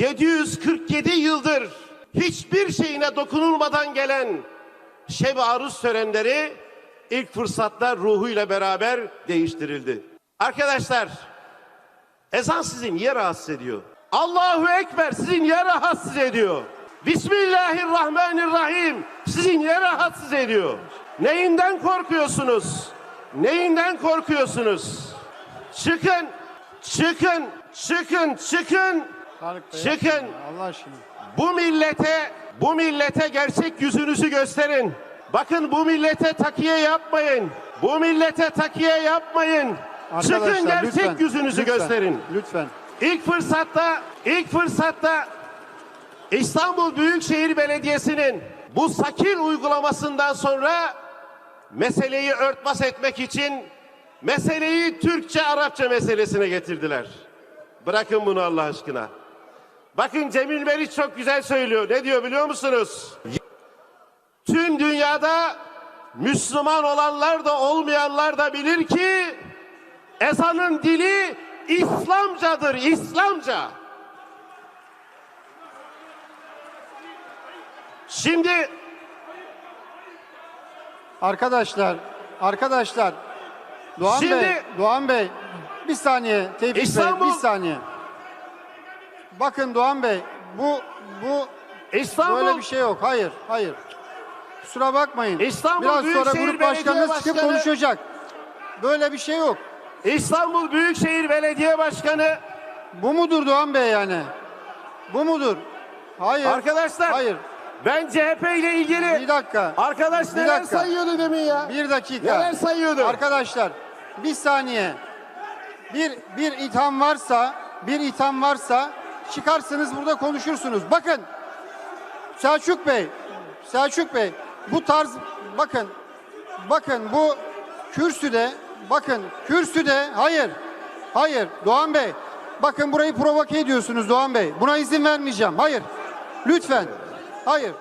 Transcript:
747 yıldır hiçbir şeyine dokunulmadan gelen Şeb-i Aruz törenleri ilk fırsatta ruhuyla beraber değiştirildi. Arkadaşlar ezan sizi niye rahatsız ediyor? Allahu Ekber sizi niye rahatsız ediyor? Bismillahirrahmanirrahim sizi niye rahatsız ediyor? Neyinden korkuyorsunuz? Neyinden korkuyorsunuz? Çıkın, çıkın, çıkın, çıkın. Tarık Bey, Çıkın. Allah aşkına. Bu millete, bu millete gerçek yüzünüzü gösterin. Bakın bu millete takiye yapmayın. Bu millete takiye yapmayın. Çıkın Arkadaşlar, gerçek lütfen, yüzünüzü lütfen, gösterin. Lütfen. İlk fırsatta, ilk fırsatta İstanbul Büyükşehir Belediyesi'nin bu sakil uygulamasından sonra meseleyi örtbas etmek için meseleyi Türkçe Arapça meselesine getirdiler. Bırakın bunu Allah aşkına. Bakın Cemil Meriç çok güzel söylüyor. Ne diyor biliyor musunuz? Tüm dünyada Müslüman olanlar da olmayanlar da bilir ki ezanın dili İslamcadır, İslamca. Şimdi Arkadaşlar, arkadaşlar. Doğan Şimdi- Bey, Doğan Bey. Bir saniye Tevfik Bey, İstanbul- bir saniye. Bakın Doğan Bey, bu bu İstanbul böyle bir şey yok. Hayır, hayır. Kusura bakmayın. İstanbul Biraz sonra Büyükşehir grup Belediye başkanınız çıkıp Başkanı- konuşacak. Böyle bir şey yok. İstanbul Büyükşehir Belediye Başkanı Bu mudur Doğan Bey yani? Bu mudur? Hayır. arkadaşlar Hayır. ben CHP ile ilgili Bir dakika. arkadaş Bir neler dakika. sayıyordu demin ya? Bir dakika. Neler sayıyordu? Arkadaşlar bir saniye. Bir bir itham varsa, bir itham varsa çıkarsınız burada konuşursunuz. Bakın Selçuk Bey, Selçuk Bey bu tarz bakın bakın bu kürsüde bakın kürsüde hayır hayır Doğan Bey bakın burayı provoke ediyorsunuz Doğan Bey. Buna izin vermeyeceğim. Hayır. Lütfen. Hayır.